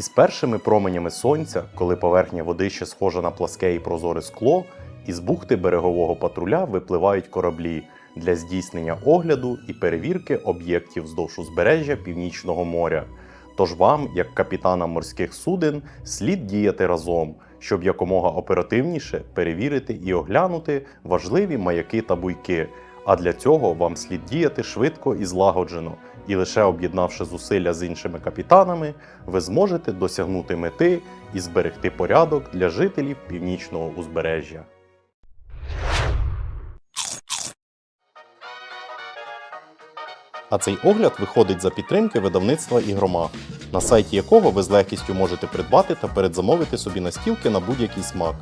Із першими променями сонця, коли поверхня води ще схожа на пласке і прозоре скло, із бухти берегового патруля випливають кораблі для здійснення огляду і перевірки об'єктів вздовж узбережжя Північного моря. Тож вам, як капітанам морських суден, слід діяти разом, щоб якомога оперативніше перевірити і оглянути важливі маяки та буйки. А для цього вам слід діяти швидко і злагоджено, і лише об'єднавши зусилля з іншими капітанами, ви зможете досягнути мети і зберегти порядок для жителів північного узбережжя. А цей огляд виходить за підтримки видавництва Ігромаг, на сайті якого ви з легкістю можете придбати та передзамовити собі настілки на будь-який смак.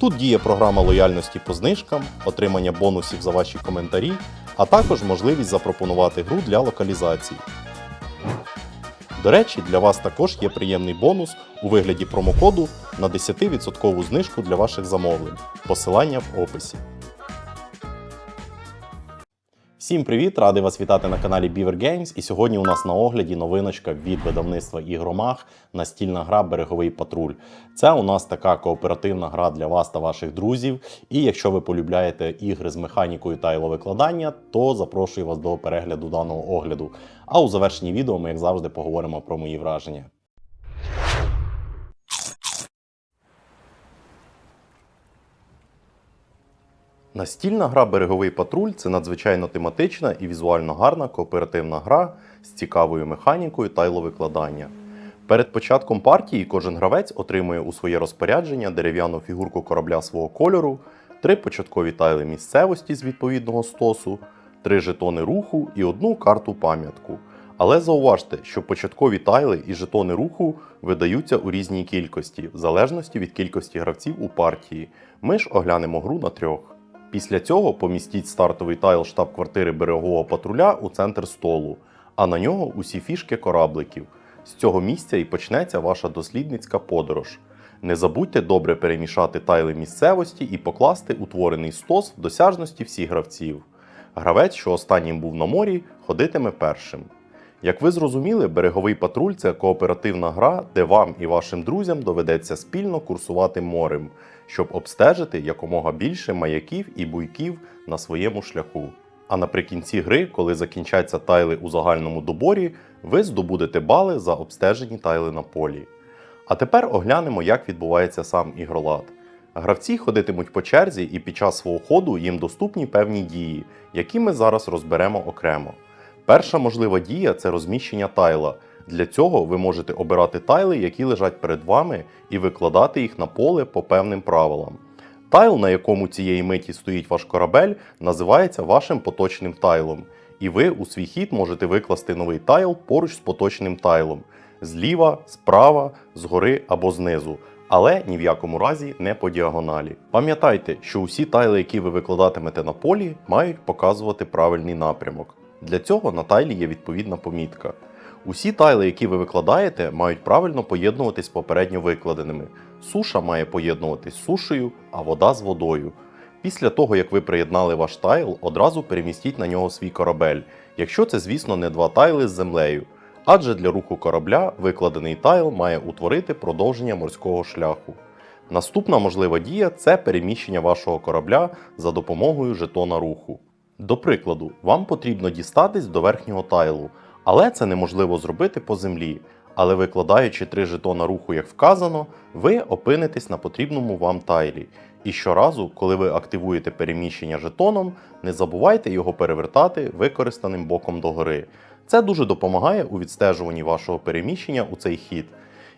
Тут діє програма лояльності по знижкам, отримання бонусів за ваші коментарі, а також можливість запропонувати гру для локалізації. До речі, для вас також є приємний бонус у вигляді промокоду на 10% знижку для ваших замовлень. Посилання в описі. Всім привіт! Радий вас вітати на каналі Beaver Games. І сьогодні у нас на огляді новиночка від видавництва Ігромаг настільна гра Береговий патруль. Це у нас така кооперативна гра для вас та ваших друзів. І якщо ви полюбляєте ігри з механікою та іловикладання, то запрошую вас до перегляду даного огляду. А у завершенні відео ми, як завжди, поговоримо про мої враження. Настільна гра Береговий патруль це надзвичайно тематична і візуально гарна кооперативна гра з цікавою механікою тайловикладання. Перед початком партії кожен гравець отримує у своє розпорядження дерев'яну фігурку корабля свого кольору, три початкові тайли місцевості з відповідного стосу, три жетони руху і одну карту пам'ятку. Але зауважте, що початкові тайли і жетони руху видаються у різній кількості, в залежності від кількості гравців у партії. Ми ж оглянемо гру на трьох. Після цього помістіть стартовий тайл штаб-квартири берегового патруля у центр столу, а на нього усі фішки корабликів. З цього місця і почнеться ваша дослідницька подорож. Не забудьте добре перемішати тайли місцевості і покласти утворений стос в досяжності всіх гравців. Гравець, що останнім був на морі, ходитиме першим. Як ви зрозуміли, береговий патруль це кооперативна гра, де вам і вашим друзям доведеться спільно курсувати морем, щоб обстежити якомога більше маяків і буйків на своєму шляху. А наприкінці гри, коли закінчаться тайли у загальному доборі, ви здобудете бали за обстежені тайли на полі. А тепер оглянемо, як відбувається сам ігролад. Гравці ходитимуть по черзі, і під час свого ходу їм доступні певні дії, які ми зараз розберемо окремо. Перша можлива дія це розміщення тайла. Для цього ви можете обирати тайли, які лежать перед вами, і викладати їх на поле по певним правилам. Тайл, на якому цієї миті стоїть ваш корабель, називається вашим поточним тайлом. І ви у свій хід можете викласти новий тайл поруч з поточним тайлом зліва, справа, згори або знизу. Але ні в якому разі не по діагоналі. Пам'ятайте, що усі тайли, які ви викладатимете на полі, мають показувати правильний напрямок. Для цього на тайлі є відповідна помітка. Усі тайли, які ви викладаєте, мають правильно поєднуватись з попередньо викладеними. Суша має поєднуватись з сушею, а вода з водою. Після того, як ви приєднали ваш тайл, одразу перемістіть на нього свій корабель, якщо це, звісно, не два тайли з землею. Адже для руху корабля викладений тайл має утворити продовження морського шляху. Наступна можлива дія це переміщення вашого корабля за допомогою жетона руху. До прикладу, вам потрібно дістатись до верхнього тайлу, але це неможливо зробити по землі. Але викладаючи три жетона руху, як вказано, ви опинитесь на потрібному вам тайлі. І щоразу, коли ви активуєте переміщення жетоном, не забувайте його перевертати використаним боком догори. Це дуже допомагає у відстежуванні вашого переміщення у цей хід.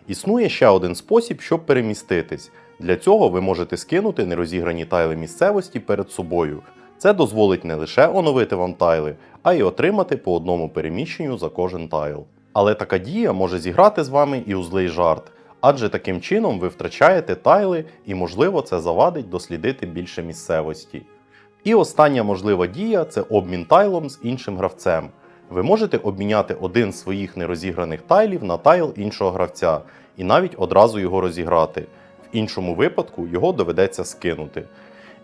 Існує ще один спосіб, щоб переміститись. Для цього ви можете скинути нерозіграні тайли місцевості перед собою. Це дозволить не лише оновити вам тайли, а й отримати по одному переміщенню за кожен тайл. Але така дія може зіграти з вами і у злий жарт, адже таким чином ви втрачаєте тайли і, можливо, це завадить дослідити більше місцевості. І остання можлива дія це обмін тайлом з іншим гравцем. Ви можете обміняти один з своїх нерозіграних тайлів на тайл іншого гравця і навіть одразу його розіграти. В іншому випадку його доведеться скинути.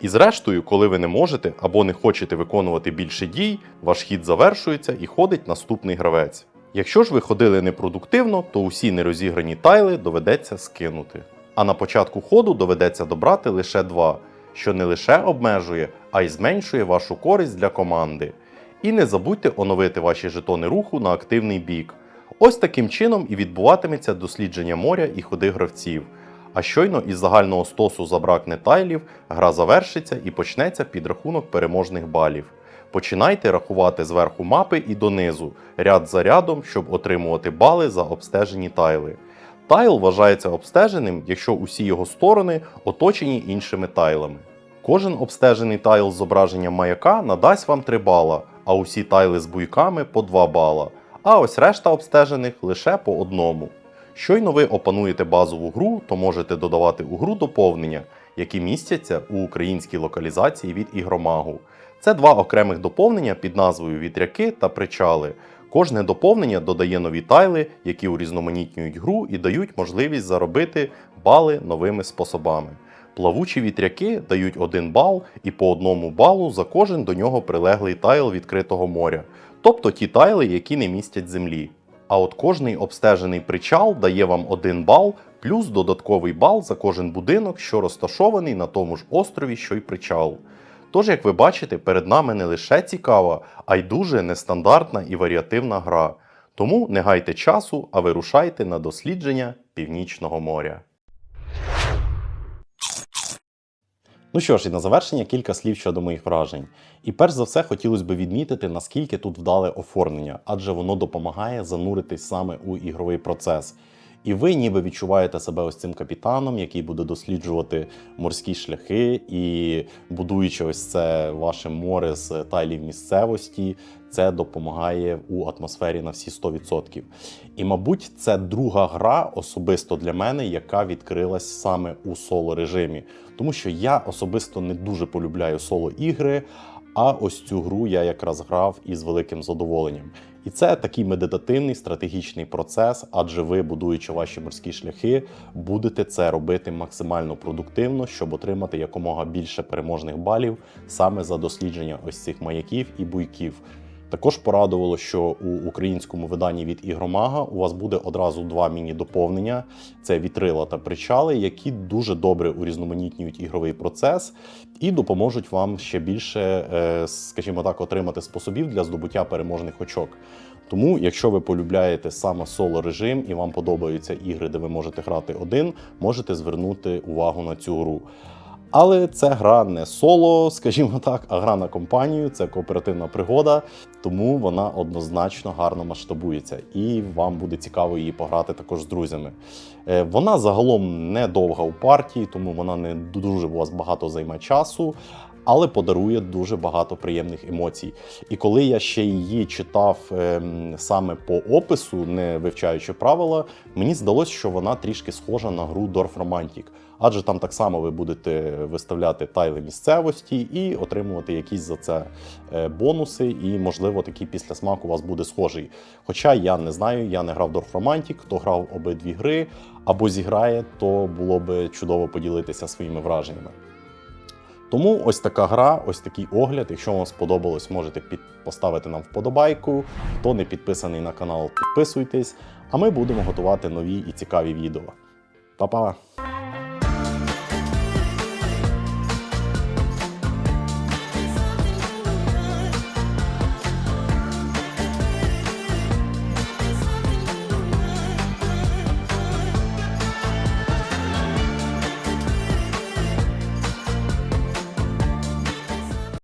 І зрештою, коли ви не можете або не хочете виконувати більше дій, ваш хід завершується і ходить наступний гравець. Якщо ж ви ходили непродуктивно, то усі нерозіграні тайли доведеться скинути. А на початку ходу доведеться добрати лише два, що не лише обмежує, а й зменшує вашу користь для команди. І не забудьте оновити ваші жетони руху на активний бік. Ось таким чином і відбуватиметься дослідження моря і ходи гравців. А щойно із загального стосу забракне тайлів, гра завершиться і почнеться підрахунок переможних балів. Починайте рахувати зверху мапи і донизу, ряд за рядом, щоб отримувати бали за обстежені тайли. Тайл вважається обстеженим, якщо усі його сторони оточені іншими тайлами. Кожен обстежений тайл з зображенням маяка надасть вам 3 бала, а усі тайли з буйками по 2 бала. А ось решта обстежених лише по одному. Щойно ви опануєте базову гру, то можете додавати у гру доповнення, які містяться у українській локалізації від ігромагу. Це два окремих доповнення під назвою Вітряки та причали. Кожне доповнення додає нові тайли, які урізноманітнюють гру і дають можливість заробити бали новими способами. Плавучі вітряки дають один бал і по одному балу за кожен до нього прилеглий тайл відкритого моря, тобто ті тайли, які не містять землі. А от кожний обстежений причал дає вам один бал плюс додатковий бал за кожен будинок, що розташований на тому ж острові, що й причал. Тож, як ви бачите, перед нами не лише цікава, а й дуже нестандартна і варіативна гра. Тому не гайте часу, а вирушайте на дослідження Північного моря. Ну що ж, і на завершення кілька слів щодо моїх вражень. І перш за все хотілося б відмітити, наскільки тут вдале оформлення, адже воно допомагає зануритись саме у ігровий процес. І ви ніби відчуваєте себе ось цим капітаном, який буде досліджувати морські шляхи, і будуючи ось це ваше море з тайлів місцевості, це допомагає у атмосфері на всі 100%. І, мабуть, це друга гра особисто для мене, яка відкрилась саме у соло режимі. Тому що я особисто не дуже полюбляю соло ігри. А ось цю гру я якраз грав із великим задоволенням. І це такий медитативний стратегічний процес, адже ви, будуючи ваші морські шляхи, будете це робити максимально продуктивно, щоб отримати якомога більше переможних балів саме за дослідження ось цих маяків і буйків. Також порадувало, що у українському виданні від Ігромага у вас буде одразу два міні-доповнення: це вітрила та причали, які дуже добре урізноманітнюють ігровий процес і допоможуть вам ще більше, е, скажімо так, отримати способів для здобуття переможних очок. Тому, якщо ви полюбляєте саме соло режим і вам подобаються ігри, де ви можете грати один, можете звернути увагу на цю гру. Але це гра не соло, скажімо так, а гра на компанію, це кооперативна пригода, тому вона однозначно гарно масштабується, і вам буде цікаво її пограти також з друзями. Е, Вона загалом не довга у партії, тому вона не дуже у вас багато займе часу. Але подарує дуже багато приємних емоцій. І коли я ще її читав ем, саме по опису, не вивчаючи правила, мені здалося, що вона трішки схожа на гру Dorf Romantic. Адже там так само ви будете виставляти тайли місцевості і отримувати якісь за це е, бонуси, і, можливо, такий післясмак у вас буде схожий. Хоча я не знаю, я не грав Dorf Romantic, хто грав обидві гри або зіграє, то було би чудово поділитися своїми враженнями. Тому ось така гра, ось такий огляд. Якщо вам сподобалось, можете поставити нам вподобайку. Хто не підписаний на канал, підписуйтесь. А ми будемо готувати нові і цікаві відео. Па-па!